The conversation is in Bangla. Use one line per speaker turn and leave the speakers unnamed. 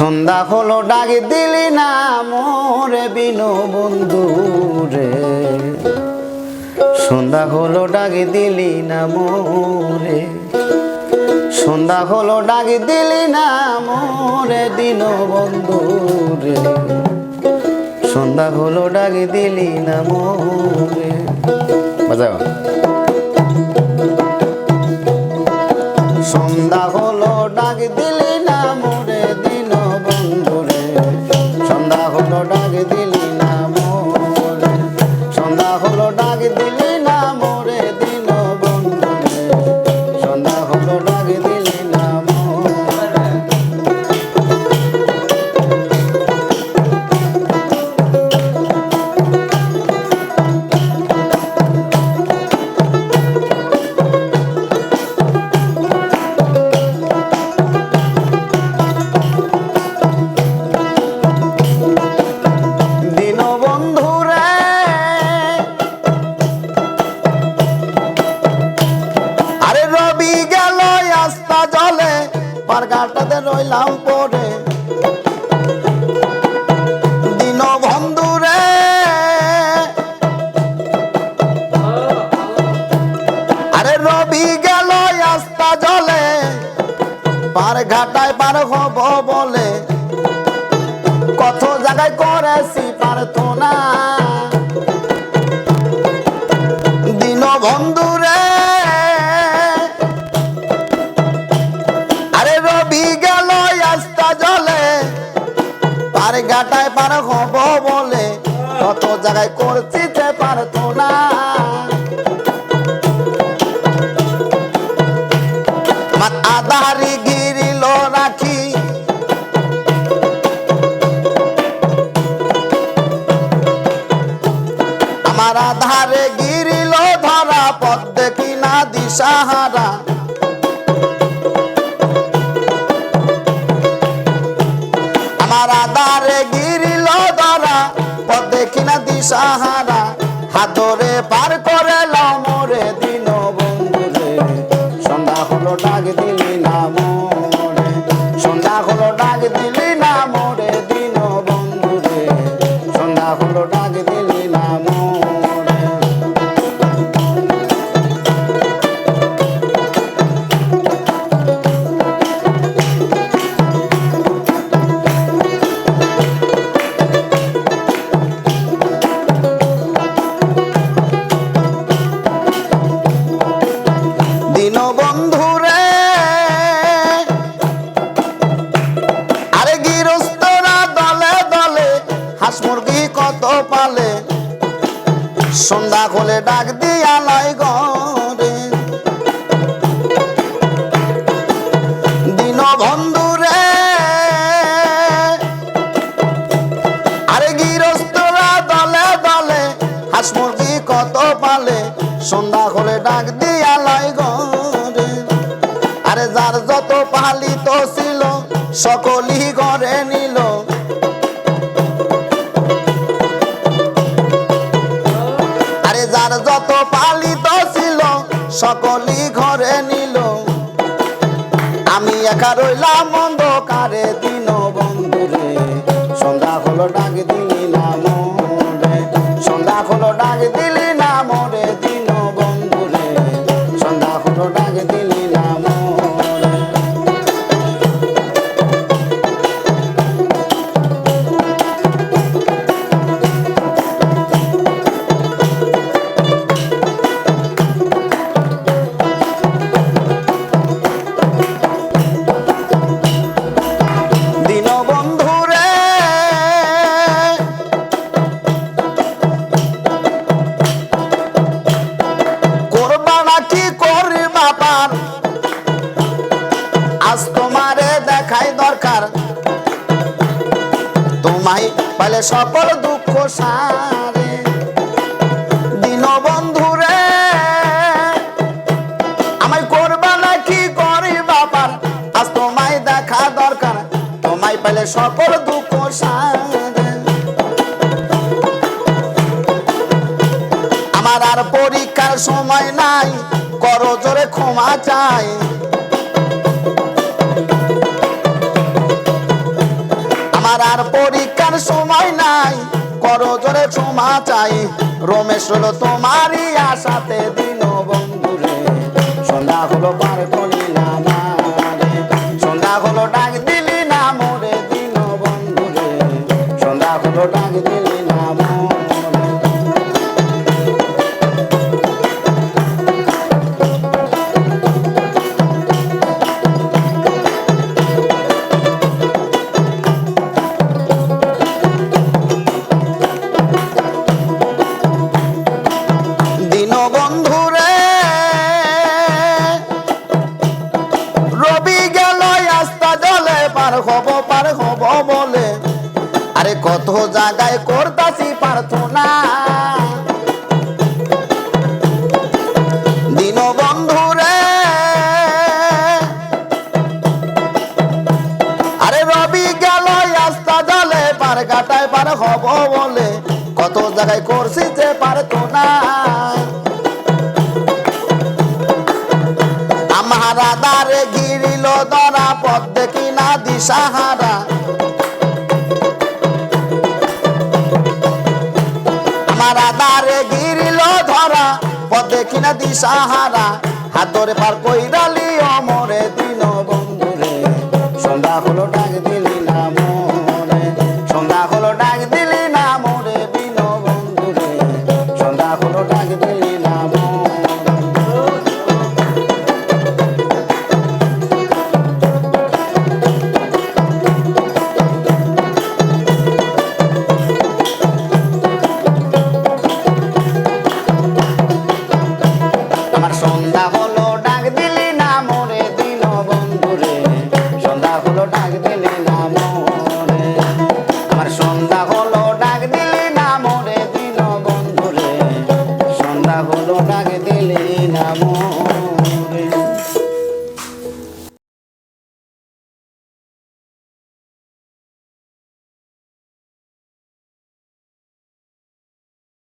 সন্ধ্যা হলো, ডাক দিলি না মোরে বিনো বন্ধু রে। সন্ধ্যা হলো, ডাক দিলি না মোরে। সন্ধ্যা হলো, ডাক দিলি না মোরে দিন বন্ধু রে। সন্ধ্যা হলো, ডাক দিলি না মোরে। বাজাও সন্ধ্যা হলো, ডাক দিলি না পার ঘাটায় পার হব বলে কত জায়গায় করেছি পারতো না দিন বন্ধুরে আরে রবি গেল আস্তা জলে পার ঘাটায় পার হব বলে কত জায়গায় করছি পারতো না আমার ধারে গিরিল ধরা পথ দেখি না দিশাহারা আমার আধারে গিরিল ধরা পথ দিশাহারা হাতরে পার সন্ধ্যা হলে ডাক দিয়া লাই গরে দিন মুরগি কত পালে? সন্ধ্যা হলে ডাক দিয়া লাই গরে আরে যার যত পালিত ছিল, সকলই ঘরে নিল। সকলই ঘরে নিল। আমি একা রইলাম অন্ধকারে দিন বন্ধুরে। সন্ধ্যা হলো ডাক দিলাম সন্ধ্যা হলো ডাক দিলি পালে সকল দুঃখ সারে। দিন বন্ধুরে আমায় করবা নাকি করবা পার আজ তোমায় দেখা দরকার, তোমায় পেলে সকল দুঃখ সারে। আমার আর পরীক্ষার সময় নাই, করো জোরে ক্ষমা চাই। আমার আর পরীক্ষার সময় নাই। করো জোরে ক্ষমা চাই। রমেশ হলো তোমারই আশাতে দিন বন্ধুরে। সন্ধ্যা হলো পার করি আরে। সন্ধ্যা হলো ডাক দিলি না মোরে দিন বন্ধুরে। সন্ধ্যা হলো ডাক দিলি হব, পার হব বলে। আরে কত জায়গায় করতাছি প্রার্থনা। কাটায় পার হব বলে। কত জায়গায় করছি যে পারতো না আমার আদারে গিরিল ধরা পথ দেখি দিশাহারা আমার আদারে গিরিল ধরা, পথ দেখি না দিশাহারা হাতরে পার কইরালি অমরে দিন বন্ধুরে। সন্ধ্যা হলো ডাক দিলি হলো ডাক দিলি না